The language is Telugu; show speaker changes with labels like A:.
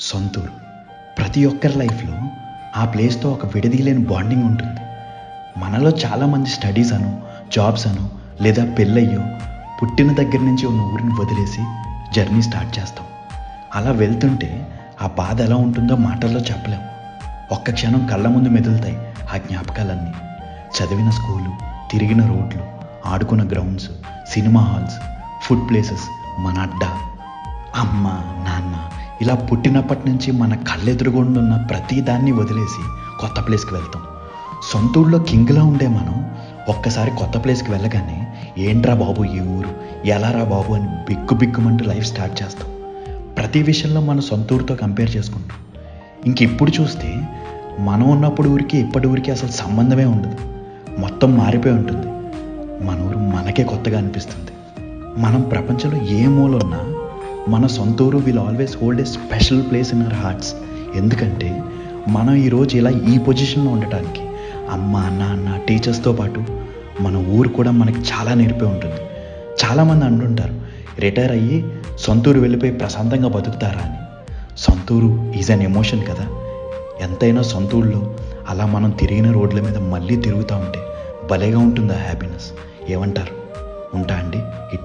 A: సొంతూరు. ప్రతి ఒక్కరి లైఫ్లో ఆ ప్లేస్తో ఒక విడదీయలేని బాండింగ్ ఉంటుంది. మనలో చాలామంది స్టడీస్ అను జాబ్స్ అను లేదా పెళ్ళయ్యో పుట్టిన దగ్గర నుంచి ఉన్న ఊరిని వదిలేసి జర్నీ స్టార్ట్ చేస్తాం. అలా వెళ్తుంటే ఆ బాధ ఎలా ఉంటుందో మాటల్లో చెప్పలేం. ఒక్క క్షణం కళ్ళ ముందు మెదులుతాయి ఆ జ్ఞాపకాలన్నీ. చదివిన స్కూలు తిరిగిన రోడ్లు ఆడుకున్న grounds cinema halls food places మన అడ్డా అమ్మ నాన్న ఇలా పుట్టినప్పటి నుంచి మన కళ్ళెదురుగుండా ఉన్న ప్రతి దాన్ని వదిలేసి కొత్త ప్లేస్కి వెళ్తాం. సొంత ఊళ్ళో కింగ్లా ఉండే మనం ఒక్కసారి కొత్త ప్లేస్కి వెళ్ళగానే ఏంట్రా బాబు ఈ ఊరు ఎలారా బాబు అని బిక్కు బిక్కుమంటూ లైఫ్ స్టార్ట్ చేస్తాం. ప్రతి విషయంలో మన సొంత ఊరితో కంపేర్ చేసుకుంటాం. ఇంక ఇప్పుడు చూస్తే మనం ఉన్నప్పుడు ఊరికి ఇప్పటి ఊరికి అసలు సంబంధమే ఉండదు. మొత్తం మారిపోయి ఉంటుంది. మన ఊరు మనకే కొత్తగా అనిపిస్తుంది. మనం ప్రపంచంలో ఏ మూలున్నా మన సొంతూరు will always hold a special place in our hearts ఎందుకంటే మనం ఈరోజు ఇలా ఈ పొజిషన్లో ఉండటానికి అమ్మ నాన్న టీచర్స్తో పాటు మన ఊరు కూడా మనకి చాలా నేర్పే ఉంటుంది. చాలామంది అంటుంటారు రిటైర్ అయ్యి సొంతూరు వెళ్ళిపోయి ప్రశాంతంగా బతుకుతారా అని. సొంతూరు ఈజ్ అన్ ఎమోషన్ కదా. ఎంతైనా సొంతూరులో అలా మనం తిరిగిన రోడ్ల మీద మళ్ళీ తిరుగుతూ ఉంటే భలేగా ఉంటుంది ఆ హ్యాపీనెస్ ఏమంటారు? ఉంటా అండి